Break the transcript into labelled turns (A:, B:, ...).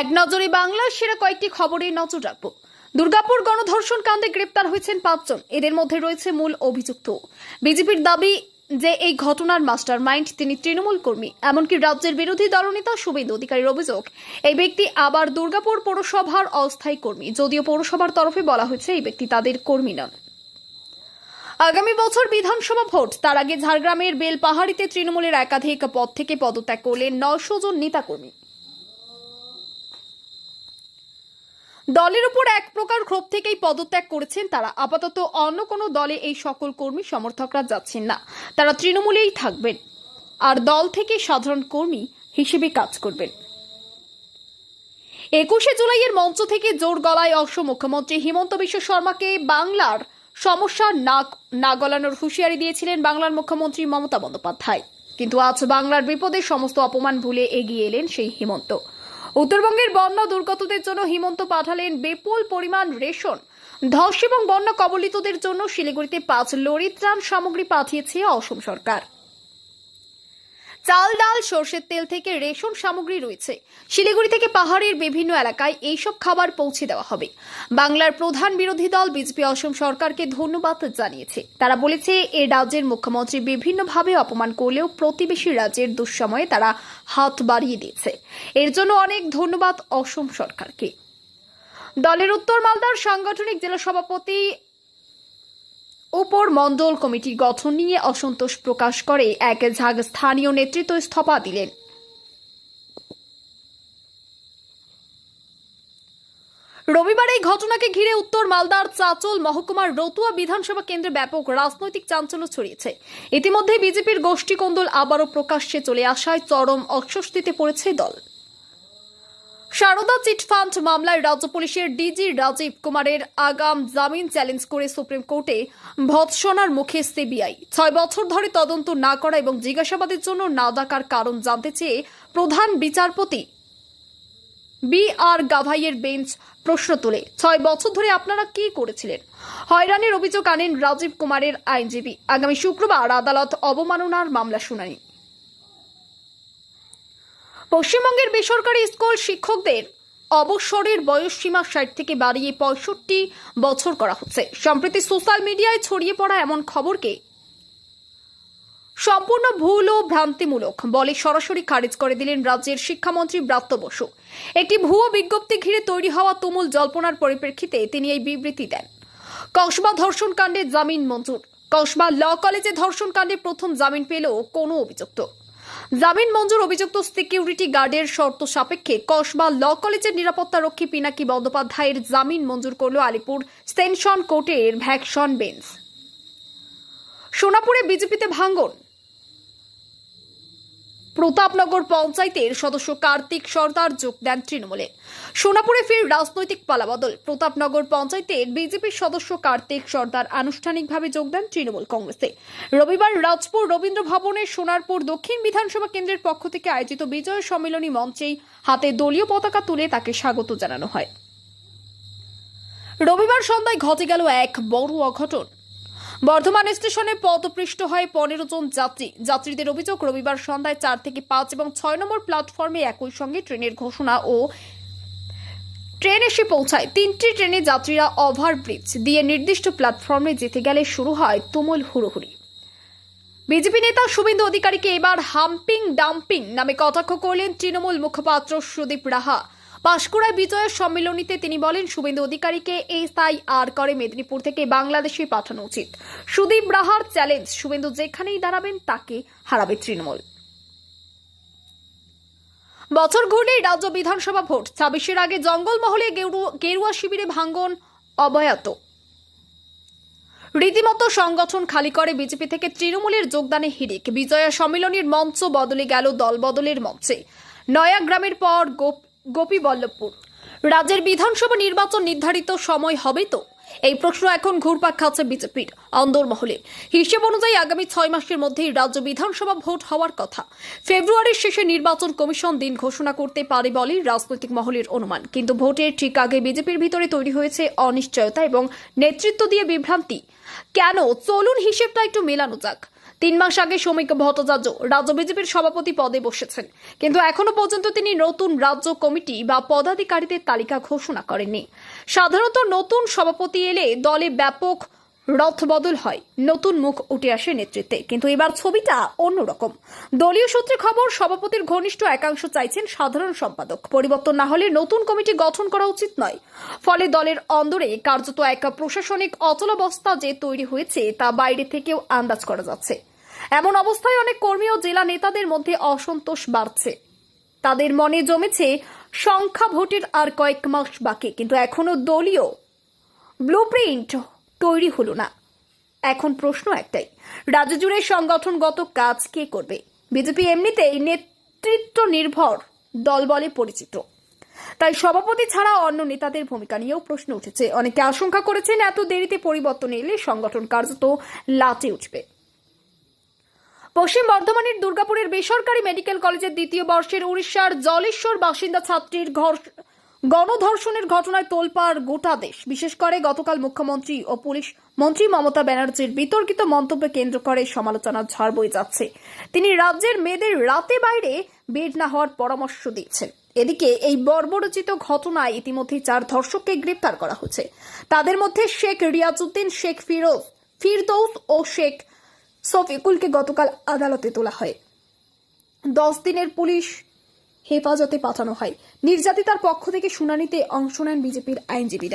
A: এক নজরে বাংলার সেরা কয়েকটি খবরে নজর রাখব। দুর্গাপুর গণধর্ষণ কাণ্ডে গ্রেপ্তার হয়েছেন পাঁচজন। এদের মধ্যে রয়েছে মূল অভিযুক্ত। বিজেপির দাবি যে এই ঘটনার মাস্টার মাইন্ড তিনি তৃণমূল কর্মী, এমনকি রাজ্যের বিরোধী দলনেতা শুভেন্দু অধিকারীর অভিযোগ, এই ব্যক্তি আবার দুর্গাপুর পৌরসভার অস্থায়ী কর্মী। যদিও পৌরসভার তরফে বলা হয়েছে এই ব্যক্তি তাদের কর্মী নন। আগামী বছর বিধানসভা ভোট। তার আগে ঝাড়গ্রামের বেলপাহাড়িতে তৃণমূলের একাধিক পদ থেকে পদত্যাগ করলেন নয়শো জন নেতাকর্মী। দলের উপর এক প্রকার ক্ষোভ থেকেই পদত্যাগ করেছেন তারা। আপাতত অন্য কোনো দলে এই সকল কর্মী সমর্থকরা যাচ্ছেন না। তারা তৃণমূলেই থাকবেন। আর দল থেকে সাধারণ কর্মী হিসেবে কাজ করবেন। একুশে জুলাইয়ের মঞ্চ থেকে জোর গলায় অংশ মুখ্যমন্ত্রী হিমন্ত বিশ্ব শর্মাকে বাংলার সমস্যা না না গলানোর হুঁশিয়ারি দিয়েছিলেন বাংলার মুখ্যমন্ত্রী মমতা বন্দ্যোপাধ্যায়। কিন্তু আজ বাংলার বিপদে সমস্ত অপমান ভুলে এগিয়ে এলেন সেই হিমন্ত। উত্তরবঙ্গের বন্যা দুর্গতদের জন্য হিমন্ত পাঠালেন বিপুল পরিমাণ রেশন। ধস এবং বন্যা কবলিতদের জন্য শিলিগুড়িতে পাঁচ লরি ত্রাণ সামগ্রী পাঠিয়েছে অসম সরকার। চাল ডাল সর্ষের তেল থেকে রেশন সামগ্রী রয়েছে। শিলিগুড়ি থেকে পাহাড়ের বিভিন্ন এলাকায় এইসব খাবার পৌঁছে দেওয়া হবে। বাংলার প্রধান বিরোধী দল বিজেপি অসম সরকারকে ধন্যবাদ জানিয়েছে। তারা বলেছে, এ রাজ্যের মুখ্যমন্ত্রী বিভিন্নভাবে অপমান করলেও প্রতিবেশী রাজ্যের দুঃসময়ে তারা হাত বাড়িয়ে দিয়েছে। এর জন্য অনেক ধন্যবাদ অসম সরকারকে। দলের উত্তর মালদার সাংগঠনিক জেলা সভাপতি উপর মণ্ডল কমিটির গঠন নিয়ে অসন্তোষ প্রকাশ করে এক ঝাঁক স্থানীয় নেতৃত্ব স্থপা দিলেন। রবিবার এই ঘটনাকে ঘিরে উত্তর মালদার চাচল মহকুমার রতুয়া বিধানসভা কেন্দ্রে ব্যাপক রাজনৈতিক চাঞ্চল্য ছড়িয়েছে। ইতিমধ্যে বিজেপির গোষ্ঠী কোন্দল আবারও প্রকাশ্যে চলে আসায় চরম অস্বস্তিতে পড়েছে দল। সারদা চিটফান্ড মামলায় রাজ্য পুলিশের ডিজি রাজীব কুমারের আগাম জামিন চ্যালেঞ্জ করে সুপ্রিম কোর্টে ভৎসনার মুখে সিবিআই। ছয় বছর ধরে তদন্ত না করা এবং জিজ্ঞাসাবাদের জন্য না ডাকার কারণ জানতে চেয়ে প্রধান বিচারপতি বি আর গাভাইয়ের বেঞ্চ প্রশ্ন তোলে, ছয় বছর ধরে আপনারা কি করেছিলেন? হয়রানির অভিযোগ আনেন রাজীব কুমারের আইনজীবী। আগামী শুক্রবার আদালত অবমাননার মামলা শুনানি। পশ্চিমবঙ্গের বেসরকারি স্কুল শিক্ষকদের অবসরের বয়স সীমা ষাট থেকে বাড়িয়ে পঁয়ষট্টি বছর করা হচ্ছে। সম্প্রতি সোশ্যাল মিডিয়ায় ছড়িয়ে পড়া এমন খবরকে সম্পূর্ণ ভুল ও ভ্রান্তিমূলক বলে সরাসরি খারিজ করে দিলেন রাজ্যের শিক্ষামন্ত্রী ব্রাত্য বসু। একটি ভুয়ো বিজ্ঞপ্তি ঘিরে তৈরি হওয়া তুমুল জল্পনার পরিপ্রেক্ষিতে তিনি এই বিবৃতি দেন। কসবা ধর্ষণ কাণ্ডে জামিন মঞ্জুর। কসবা ল কলেজে ধর্ষণ কাণ্ডে প্রথম জামিন পেলেও কোনো অভিযুক্ত। জামিন মঞ্জুর অভিযুক্ত সিকিউরিটি গার্ডের শর্ত সাপেক্ষে কসবা ল কলেজের নিরাপত্তা রক্ষী পিনাকি বন্দ্যোপাধ্যায়ের জামিন মঞ্জুর করল আলিপুর সেনশন কোর্টের ভ্যাকশন বেঞ্চ। সোনাপুরে বিজেপিতে ভাঙ্গন প্রতাপনগর পঞ্চায়েতের সদস্য কার্তিক সর্দার যোগ দেন তৃণমূলে। সোনাপুরে ফের রাজনৈতিক পালাবদল। প্রতাপনগর পঞ্চায়েতের বিজেপির সদস্য কার্তিক সর্দার আনুষ্ঠানিকভাবে যোগ দেন তৃণমূল কংগ্রেসে। রবিবার রাজপুর রবীন্দ্র ভবনের সোনারপুর দক্ষিণ বিধানসভা কেন্দ্রের পক্ষ থেকে আয়োজিত বিজয় সম্মেলনী মঞ্চেই হাতে দলীয় পতাকা তুলে তাকে স্বাগত জানানো হয়। রবিবার সন্ধ্যায় ঘটে গেল এক বড় অঘটন। বর্ধমান স্টেশনে পদপৃষ্ট হয় পনেরো জন যাত্রী। যাত্রীদের অভিযোগ, রবিবার সন্ধ্যায় চার থেকে পাঁচ এবং ছয় নম্বর প্ল্যাটফর্মে একই সঙ্গে ট্রেনের ঘোষণা ও ট্রেন এসে পৌঁছায়। তিনটি ট্রেনে যাত্রীরা ওভারব্রিজ দিয়ে নির্দিষ্ট প্ল্যাটফর্মে যেতে গেলে শুরু হয় তুমুল হুড়োহুড়ি। বিজেপি নেতা শুভেন্দু অধিকারীকে এবার হাম্পিং ডাম্পিং নামে কটাক্ষ করলেন তৃণমূল মুখপাত্র সুদীপ রাহা। পাঁশকুড়ায় বিজয়ের সম্মেলনীতে তিনি বলেন, শুভেন্দু অধিকারীকে এই এসআইআর করে মেদিনীপুর থেকে বাংলাদেশে পাঠানো উচিত। সুদীপ রাহার চ্যালেঞ্জ, শুভেন্দু যেখানেই দাঁড়াবেন তাকে হারাবে তৃণমূল। বছর ঘুরলেই রাজ্য বিধানসভা ভোট, ছাব্বিশের আগে জঙ্গলমহলে গেরু- গেরুয়া শিবিরে ভাঙ্গন অবয়াত রীতিমতো সংগঠন খালি করে বিজেপি থেকে তৃণমূলের যোগদানে হিড়িক, বিজয়া সম্মেলনের মঞ্চ বদলে গেল দল বদলের মঞ্চে নয়াগ্রামের পর গোপ- গোপীবল্লভপুর। রাজ্যের বিধানসভা নির্বাচন নির্ধারিত সময় হবে তো? এই প্রশ্ন এখন ঘুরপাক খাচ্ছে বিজেপির অন্দরমহলে হিসেব অনুযায়ী আগামী ছয় মাসের মধ্যেই রাজ্য বিধানসভা ভোট হওয়ার কথা। ফেব্রুয়ারির শেষে নির্বাচন কমিশন দিন ঘোষণা করতে পারে বলে রাজনৈতিক মহলের অনুমান। কিন্তু ভোটের ঠিক আগে বিজেপির ভিতরে তৈরি হয়েছে অনিশ্চয়তা এবং নেতৃত্ব দিয়ে বিভ্রান্তি। কেন? চলুন হিসেবটা একটু মেলানো যাক। তিন মাস আগে শ্রমিক ভট্টাচার্য রাজ্য বিজেপির সভাপতি পদে বসেছেন। কিন্তু এখনও পর্যন্ত তিনি নতুন রাজ্য কমিটি বা পদাধিকারীদের তালিকা ঘোষণা করেননি। সাধারণত নতুন সভাপতি এলে দলে ব্যাপক রথবদল হয়। নতুন মুখ উঠে আসে নেতৃত্বে। কিন্তু এবার ছবিটা অন্যরকম। দলীয় সূত্রে খবর, সভাপতির ঘনিষ্ঠ একাংশ চাইছেন সাধারণ সম্পাদক। পরিবর্তন না হলে নতুন কমিটি গঠন করা উচিত নয়। ফলে দলের অন্দরে কার্যত এক প্রশাসনিক অচলাবস্থা যে তৈরি হয়েছে, তা বাইরে থেকেও আন্দাজ করা যাচ্ছে। এমন অবস্থায় অনেক কর্মী ও জেলা নেতাদের মধ্যে অসন্তোষ বাড়ছে। তাদের মনে জমেছে, সংখ্যা ভোটের আর কয়েক মাস বাকি, কিন্তু এখনও দলীয় ব্লুপ্রিন্ট তৈরি হলো না। এখন প্রশ্ন একটাই, রাজ্য জুড়ে সংগঠনগত কাজ কে করবে? বিজেপি এমনিতেই নেতৃত্ব নির্ভর দল বলে পরিচিত। তাই সভাপতি ছাড়া অন্য নেতাদের ভূমিকা নিয়েও প্রশ্ন উঠেছে। অনেকে আশঙ্কা করেছেন, এত দেরিতে পরিবর্তন এলে সংগঠন কার্যত লাটে উঠবে। পশ্চিম বর্ধমানের দুর্গাপুরের বেসরকারি মেডিকেল কলেজের দ্বিতীয় বর্ষের উড়িষ্যার জলেশ্বর বাসিন্দা ছাত্রীর ঘর গণধর্ষণের ঘটনায় তোলপাড় গোটা দেশ। বিশেষ করে গতকাল মুখ্যমন্ত্রী ও পুলিশ মন্ত্রী মমতা ব্যানার্জির বিতর্কিত মন্তব্যে কেন্দ্র করে সমালোচনার ঝড় বয়ে যাচ্ছে। তিনি রাজ্যের মেয়েদের রাতে বাইরে বের না হওয়ার পরামর্শ দিচ্ছেন এদিকে এই বর্বরচিত ঘটনায় ইতিমধ্যে চার ধর্ষককে গ্রেপ্তার করা হয়েছে। তাদের মধ্যে শেখ রিয়াজউদ্দিন, শেখ ফিরোজ ফিরদৌস ও শেখ শফিকুলকে গতকাল আদালতে তোলা হয়। দশ দিনের পুলিশ হেফাজতে পাঠানো হয়। নির্যাতিতার পক্ষ থেকে শুনানিতে অংশ নেন বিজেপির আইনজীবীরা।